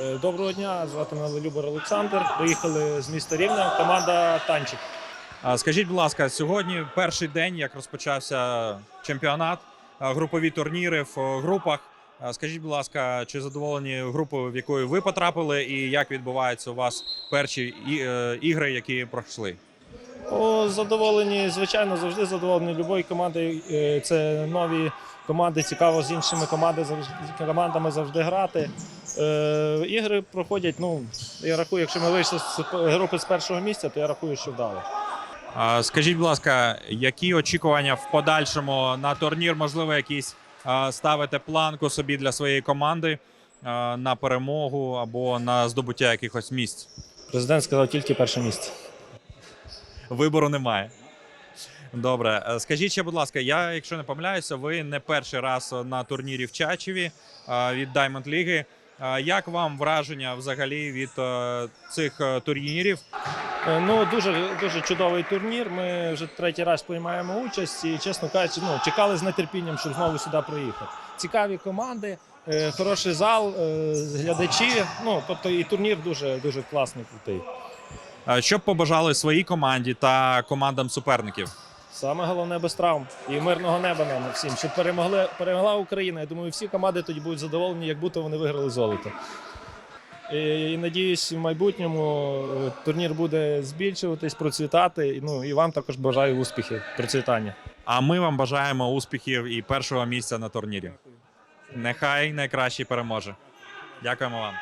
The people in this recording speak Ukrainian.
Е, Доброго дня, звати мене Любор Олександр. Приїхали з міста Рівне, команда Танчик. Скажіть, будь ласка, сьогодні перший день, як розпочався чемпіонат, групові турніри в групах. Скажіть, будь ласка, чи задоволені групою, в якої ви потрапили, і як відбуваються у вас перші е, ігри, які пройшли? О, задоволені, звичайно, завжди задоволені любої команди. Е, Це нові команди, цікаво з іншими команди, завжди- командами завжди грати. Е, ігри проходять. Ну, я рахую, якщо ми вийшли з групи з першого місця, то я рахую, що вдало. Скажіть, будь ласка, які очікування в подальшому на турнір, можливо, якісь ставите планку собі для своєї команди на перемогу або на здобуття якихось місць? Президент сказав тільки перше місце. Вибору немає. Добре, Е, скажіть ще, будь ласка, я, якщо не помиляюся, ви не перший раз на турнірі в Чачеві е, від Diamond Ліги. Е, Як вам враження взагалі від цих турнірів? Ну, дуже дуже чудовий турнір. Ми вже третій раз приймаємо участь і, чесно кажучи, ну, чекали з нетерпінням, щоб знову сюди приїхати. Цікаві команди, хороший зал, глядачі. Ну, тобто і турнір дуже, дуже класний, крутий. Е, Що б побажали своїй команді та командам суперників? Саме головне без травм і мирного неба нам всім, щоб перемогли, перемогла Україна. Я думаю, всі команди тоді будуть задоволені, як будто вони виграли золото. І, і надіюсь, в майбутньому е, турнір буде збільшуватись, процвітати. Ну і вам також бажаю успіхів, процвітання. А ми вам бажаємо успіхів і першого місця на турнірі. Нехай найкращий переможе. Дякуємо вам.